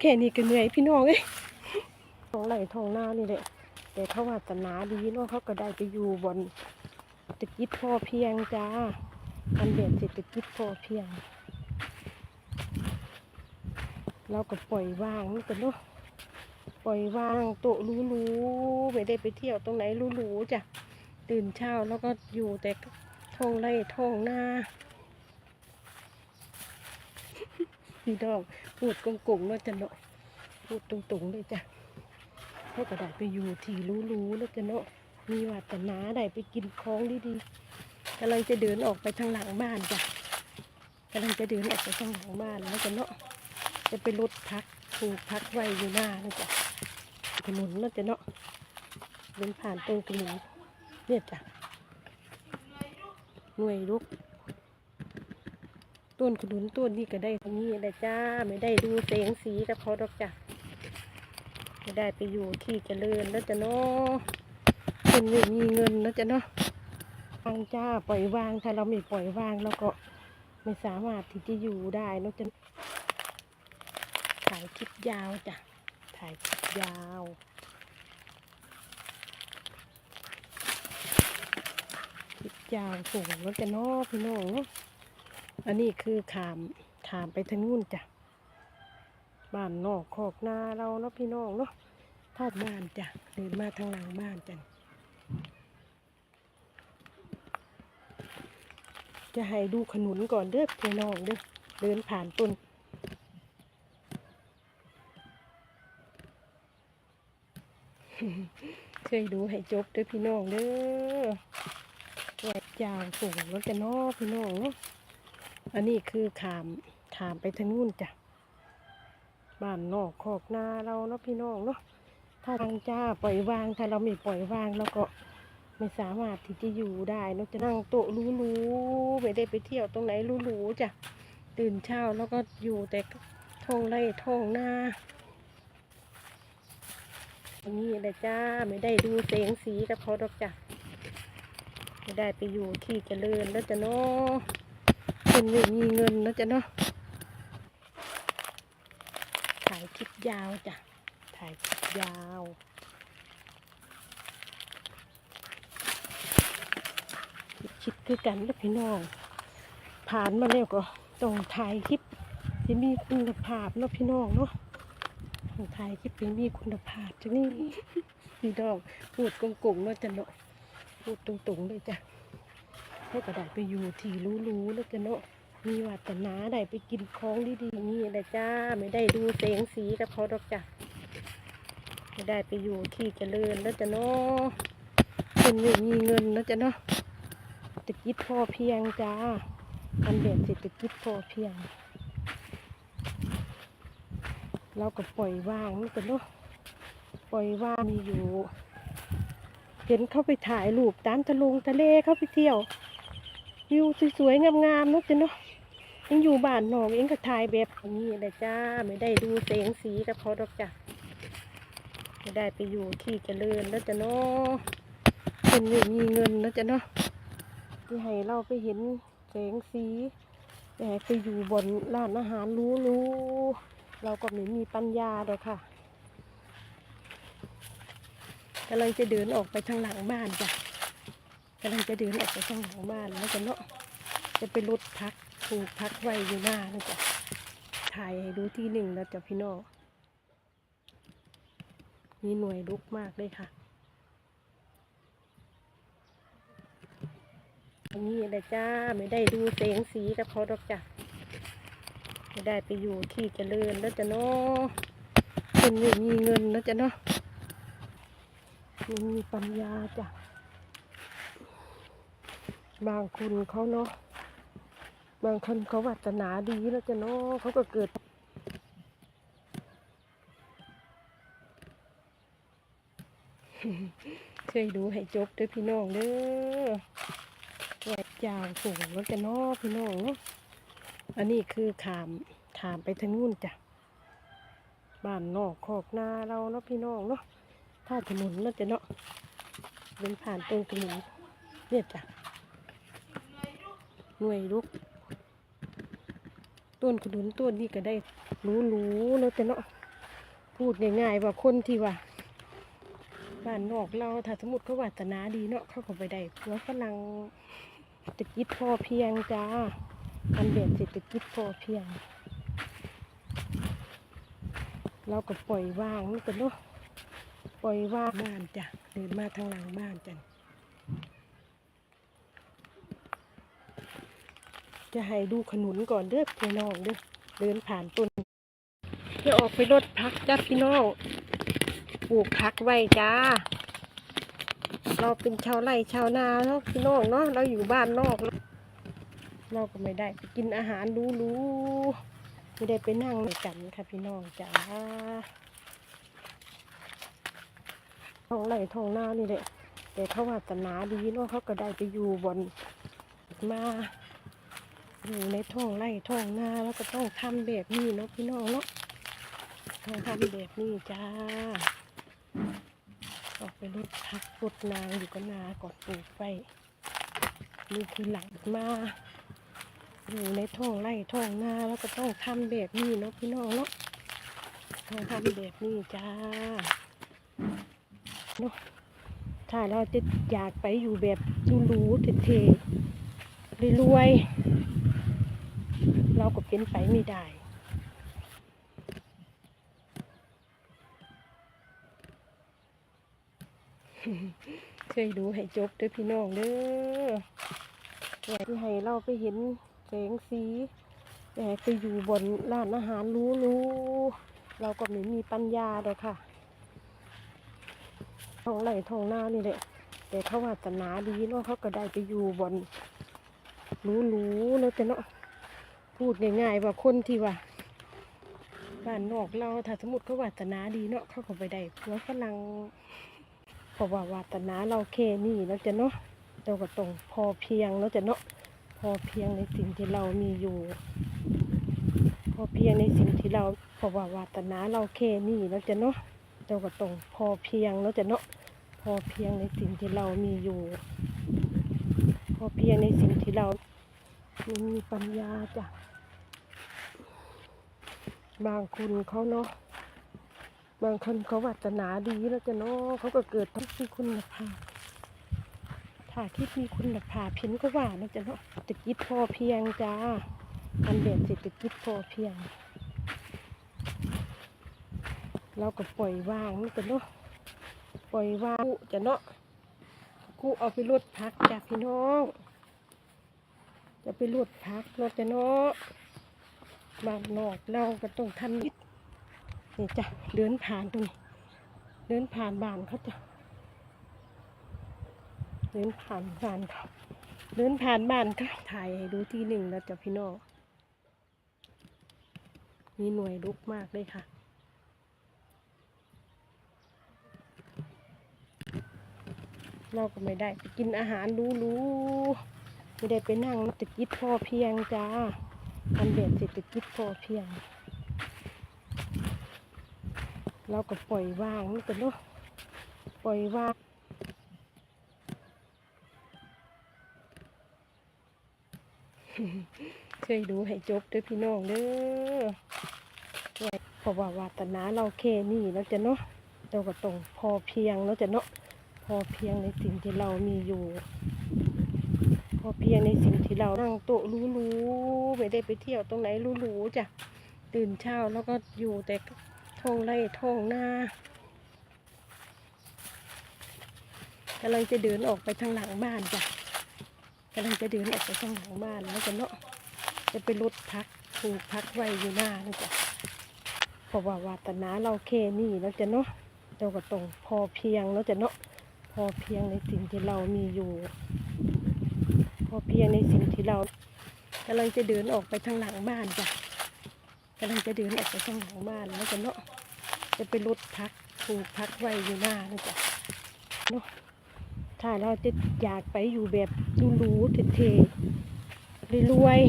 แค่นี้ก็เหนื่อยพี่น้องเอ้ยท้องไหลท้องหน้านี่แหละแต่เขาว่าสนาดีเนาะเขาก็ได้ไปอยู่บนเศรษฐกิจพอเพียงจ้าอันเดียนเศรษฐกิจพอเพียง เราก็ปล่อยวางนี่กันเนาะปล่อยวางโตะรู้ๆไม่ได้ไปเที่ยวตรงไหนรู้ๆจ้ะตื่นเช้าแล้วก็อยู่แต่ท้องไร่ท้องนา พี่น้องพูดกงๆเนาะจ้ะเนาะพูดตรงๆเลยจ้ะเขาก็ได้ไปอยู่ที่รู้ๆแล้วจะเนาะมีวาสนาได้ไปกินของดีๆกำลังจะเดินออกไปทางหลังบ้านจ้ะกำลังจะเดินออกไปทางหลังบ้านแล้วจะเนาะจะไปรถพักปลูกพักไว้อยู่หน้านะจ๊ะถนนน่าจะเนาะเดินผ่านตรงถนนเนี่ยจ้ะหน่วยลุก ต้นขนุนต้นนี้ก็ได้ทางนี้แหละจ้า ไม่ได้ดูเสียงสีกับเขาดอกจ้ะไม่ได้ไปอยู่ที่เจริญแล้วจะเนาะคนไม่มีเงินแล้วจะเนาะวางจ้าปล่อยวางถ้าเราไม่ปล่อยวางเราก็ไม่สามารถที่จะอยู่ได้นอะจ้ะถ่ายคลิปยาวจ้ะถ่ายคลิปยาวคลิปยาวสูงแล้วจะนอพี่น้อง อันนี้คือขามขามไปทางนู้นจ้ะ บ้านนอกคอกนาเราเนาะพี่น้องเนาะทอดบ้านจ้ะเดินมาทางหลังบ้านจ้ะจะให้ดูขนุนก่อนเด้อพี่น้องเด้อเดินผ่านต้นเคยดูให้จบเด้วยพี่น้องเด้อแหวกยาวสูงแล้วจะนอพี่น้องเนาะ อันนี้คือขามขามไปทางนู้นจ้ะ บ้านนอกคอกนาเราเนาะพี่น้องเนาะ ถ้าทางจ้าปล่อยวาง ถ้าเราไม่ปล่อยวางเราก็ไม่สามารถที่จะอยู่ได้เนอะจะนั่งโต๊ะรู้ๆไม่ได้ไปเที่ยวตรงไหนรู้ๆจ้ะ ตื่นเช้าแล้วก็อยู่แต่ท้องไร่ท้องนาอย่างนี้เลยจ้าไม่ได้ดูเสียงสีกับเขาดอกจ้ะ ไม่ได้ไปอยู่ที่เจริญแล้วจ้ะเนาะ คนไม่มีเงินแล้วจ้ะเนาะถ่ายคลิปยาวจ้ะถ่ายคลิปยาวคิดคือกันแล้วพี่น้องผ่านมาแล้วก็ต้องถ่ายคลิปที่มีคุณภาพเนาะพี่น้องเนาะของไทยที่เป็นมีคุณภาพจ้ะนี่พี่ดอกพูดกงๆเนาะจ้ะเนาะพูดตรงๆเลยจ้ะ ให้ก็ได้ไปอยู่ที่รู้ๆแล้วจ้ะเนาะมีวาสนาได้ไปกินของดีๆนี่แหละจ้า ไม่ได้ดูเสียงสีกับเขาดอกจ้ะไม่ได้ไปอยู่ที่เจริญแล้วจ้ะเนาะคนไม่มีเงินแล้วจ้ะเนาะเศรษฐกิจพอเพียงจ้าอันแบบเศรษฐกิจพอเพียง เราก็ปล่อยวางนี่กันเนาะปล่อยวางมีอยู่ เห็นเขาไปถ่ายรูปตามทะลงทะเลเขาไปเที่ยว วิวสวยๆงามๆนะจ้ะเนาะยังอยู่บ้านนอกเองก็ถ่ายแบบนี้แหละจ้า ไม่ได้ดูเสียงสีกับเขาดอกจ้ะไม่ได้ไปอยู่ที่เจริญแล้วจ้ะเนาะคนไม่มีเงินแล้วจ้ะเนาะที่ให้เราไปเห็นแสงสีแต่ไปอยู่บนร้านอาหารรู้ๆเราก็ไม่มีปัญญาดอกค่ะกำลังจะเดินออกไปทางหลังบ้านจ้ะำลังจะเดินออกไปทางหลังบ้านแล้วจะเนาะจะไปรถพักปลูกพักไว้อยู่หน้านะจ๊ะถ่ายให้ดูที่หนึ่งแล้วจ้ะพี่น้องมีหน่วยลุกมากเลยค่ะอย่างนี้เลยจ้าไม่ได้ดูเสียงสีกับเขาดอกจ้ะไม่ได้ไปอยู่ที่เจริญแล้วจะเนาะคนไม่มีเงินแล้วจะเนาะมีปัญญาจ้ะ บางคนเขาเนาะบางคนเขาวัฒนาดีแล้วจะเนาะเขาก็เกิดเคยดูให้จบด้วยพี่น้องเด้อแหวกยาวสูงแล้วจะเนาะพี่น้องเนาะอันนี้คือขามขามไปทางนู้นจ้ะ บ้านนอกคอกนาเราเนาะพี่น้องเนาะถ้าถนนน่าจะเนาะเดินผ่านตรงถนนเนี่ยจ้ะ หน่วยลุก ต้นขนุนต้นนี้ก็ได้รู้ๆแล้วจะเนาะพูดง่ายๆว่าคนที่ว่าบ้านนอกเราถ้าสมมติเขาวาสนาดีเนาะเขาก็ไปได้ผัวฝรั่งเศรษฐกิจพอเพียงจ้าอันแบบเศรษฐกิจพอเพียง เราก็ปล่อยวางนี่กันเนาะปล่อยวางบ้านจ้ะเดินมาทางหลังบ้านจ้ะ จะให้ดูขนุนก่อนเด้อพี่น้องเด้อเดินผ่านต้นจะออกไปรถพักจ้าพี่น้องปลูกพักไว้จ้า เราเป็นชาวไร่ชาวนาเนาะพี่น้องเนาะเราอยู่บ้านนอก เราก็ไม่ได้ไปกินอาหารรู้ๆไม่ได้ไปนั่งกันค่ะพี่น้องจ้าท้องไร่ท้องนานี่แหละแต่เขาวาสนาดีเนาะเขาก็ได้ไปอยู่บนมา อยู่ในท้องไร่ท้องนาแล้วก็ต้องทำแบบนี้เนาะพี่น้องเนาะต้องทำแบบนี้จ้า ออกไปรดพักรดนางอยู่ก็นาก่อนปลูกไปนี่คือหลังมาอยู่ในท้องไร่ท้องนาแล้วก็ต้องทำแบบนี้เนาะพี่น้องเนาะต้องทำแบบนี้จ้าเนาะถ้าเราจะอยากไปอยู่แบบหรูๆเท่ๆรวยๆ เราก็เป็นไปไม่ได้เคยดูให้จบเด้อพี่น้องเด้ออยากที่ให้เราไปเห็นแสงสีอยากไปอยู่บนร้านอาหารรู้ๆเราก็ไม่มีปัญญาเลยค่ะทองไร่ท้องนานี่แหละแต่เขาว่าสนาดีเนาะเขาก็ได้ไปอยู่บนรู้ๆแล้วจะเนาะ พูดง่ายๆว่าคนที่ว่าบ้านนอกเราถ้าสมมติเขาวาสนาดีเนาะเขาก็ไปได้ผัวฝรั่งเพราะว่าวาสนาเราแค่นี้แล้วจะเนาะเราก็ต้องพอเพียงแล้วจะเนาะพอเพียงในสิ่งที่เรามีอยู่ พอเพียงในสิ่งที่เราเพราะว่าวาสนาเราแค่นี้แล้วจะเนาะเราก็ต้องพอเพียงแล้วจะเนาะพอเพียงในสิ่งที่เรามีอยู่ พอเพียงในสิ่งที่เรามีปัญญาจ้ะ บางคนเขาเนาะบางคนเขาวัฒนาดีแล้วจะเนาะเขาก็เกิดต้องมีคุณภาพถ้าคิดมีคุณภาพเพียนก็ว่านะจะเนาะเศรษฐกิจพอเพียงจ้าอันแบบเศรษฐกิจพอเพียง เราก็ปล่อยวางนี่จะเนาะปล่อยวางจะเนาะกูเอาไปลดพักจากพี่น้อง จะไปลดพักเราจะเนาะ บ้านนอกเราก็ต้องทำนิดนี่จ้ะเดินผ่านตรงนี้ เดินผ่านบ้านเขาจ้ะเดินผ่านบ้านเขาเดินผ่านบ้านเขาถ่ายให้ดูที่หนึ่งแล้วจ้ะพี่น้องมีหน่วยลุกมากเลยค่ะเราก็ไม่ได้ไปกินอาหารรู้ๆไม่ได้ไปนั่งเศรษฐกิจพอเพียงจ้า อันแบบเศรษฐกิจพอเพียง เราก็ปล่อยวางนี่กันเนาะปล่อยวางเคยดูให้จบด้อพี่น้องเด้อเพราะว่าวาสนาเราแค่นี้แล้วจะเนาะเราก็ต้องพอเพียงแล้วจะเนาะพอเพียงในสิ่งที่เรามีอยู่ อเพียงในสิ่งที่เรานั่งโต๊ะรู้ๆไม่ได้ไปเที่ยวตรงไหนรู้ๆจ้ะตื่นเช้าแล้วก็อยู่แต่ท้องไร่ท้องนากำลังจะเดินออกไปทางหลังบ้านจ้ะกำลังจะเดินออกไปทางหลังบ้านแล้วจะเนาะจะไปรถพักปลูกพักไว้อยู่หน้านะจ้ะเพราะว่าวาสนาเราแค่นี้แล้วจะเนาะเราก็ต้องพอเพียงแล้วจะเนาะพอเพียงในสิ่งที่เรามีอยู่ อเพียงในสิ่งที่เรากำลังจะเดินออกไปทางหลังบ้านจ้ะกำลังจะเดินออกไปทางหลังบ้านแล้วจะเนาะจะไปรถพักปลูกพักไว้อยู่หน้านะจ๊ะเนาะถ้าเราจะอยากไปอยู่แบบรูๆเท่ๆรวย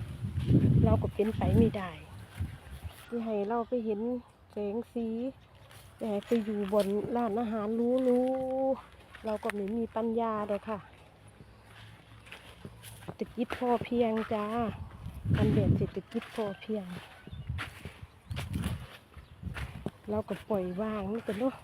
ๆเราก็เป็นไปไม่ได้ที่ให้เราไปเห็นแสงสีแต่ไปอยู่บนร้านอาหารรู้ๆเราก็ไม่มีปัญญาเลยค่ะ รษฐกิจพอเพียงจ้าอันแบบเศรษฐกิจพอเพียง เราก็ปล่อยวางนี่กันเนาะ